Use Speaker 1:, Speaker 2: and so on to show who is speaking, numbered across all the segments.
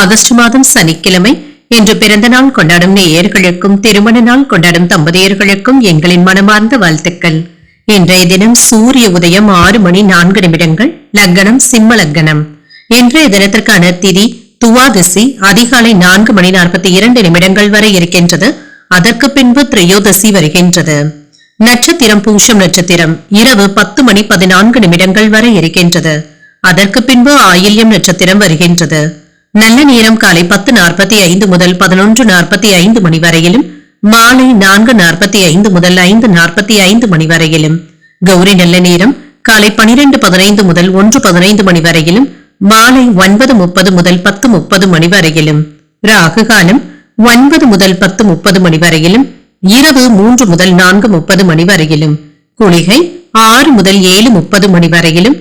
Speaker 1: August மாதம் சனிக்கிழமை இன்று பிறந்த நாள் கொண்டாடும் நேயர்களுக்கும் திருமண நாள் கொண்டாடும் தம்பதியர்களுக்கும் எங்களின் மனமார்ந்த வாழ்த்துக்கள். இன்றைய தினம் சூரிய உதயம் ஆறு மணி நான்கு நிமிடங்கள் லக்னம் சிம்ம லக்னம். இன்றைய தினத்திற்கான திதி துவாதசி அதிகாலை நான்கு மணி நாற்பத்தி இரண்டு நிமிடங்கள் வரை இருக்கின்றது. அதற்கு பின்பு திரையோதசி வருகின்றது. நட்சத்திரம் பூஷம் நட்சத்திரம் இரவு பத்து மணி பதினான்கு நிமிடங்கள் வரை இருக்கின்றது. அதற்கு பின்பு ஆயில்யம் நட்சத்திரம் வருகின்றது. நல்ல நேரம் காலை பத்து நாற்பத்தி ஐந்து முதல் பதினொன்று நாற்பத்தி ஐந்து மணி வரையிலும் மாலை நான்கு நாற்பத்தி ஐந்து முதல் ஐந்து நாற்பத்தி ஐந்து மணி வரையிலும். கௌரி நல்ல நேரம் காலை பனிரெண்டு பதினைந்து முதல் ஒன்று பதினைந்து மணி வரையிலும் மாலை ஒன்பது முப்பது முதல் பத்து முப்பது மணி வரையிலும். ராகு காலம் ஒன்பது முதல் பத்து முப்பது மணி வரையிலும் இரவு மூன்று முதல் நான்கு முப்பது மணி வரையிலும். குளிகை ஆறு முதல் ஏழு முப்பது மணி வரையிலும்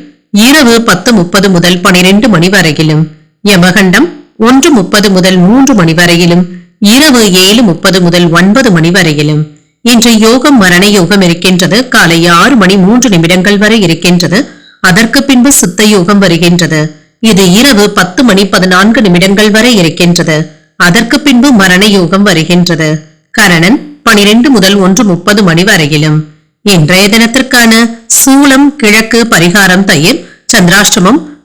Speaker 1: இரவு பத்து முப்பது முதல் பனிரெண்டு மணி வரையிலும். யமகண்டம் ஒன்று முப்பது முதல் மூன்று மணி வரையிலும் இரவு ஏழு முப்பது முதல் ஒன்பது மணி வரையிலும். இன்று யோகம் மரண யோகம் இருக்கின்றது. காலை ஆறு மணி மூன்று நிமிடங்கள் வரை இருக்கின்றது. அதற்கு பின்பு சித்த யோகம் வருகின்றது. இது இரவு பத்து மணி பதினான்கு நிமிடங்கள் வரை இருக்கின்றது. அதற்கு பின்பு மரண யோகம் வருகின்றது. கரணன் பனிரெண்டு முதல் ஒன்று முப்பது மணி வரையிலும். இன்றைய தினத்திற்கான சூளம் கிழக்கு பரிகாரம் தயிர் சந்திராஷ்டமம்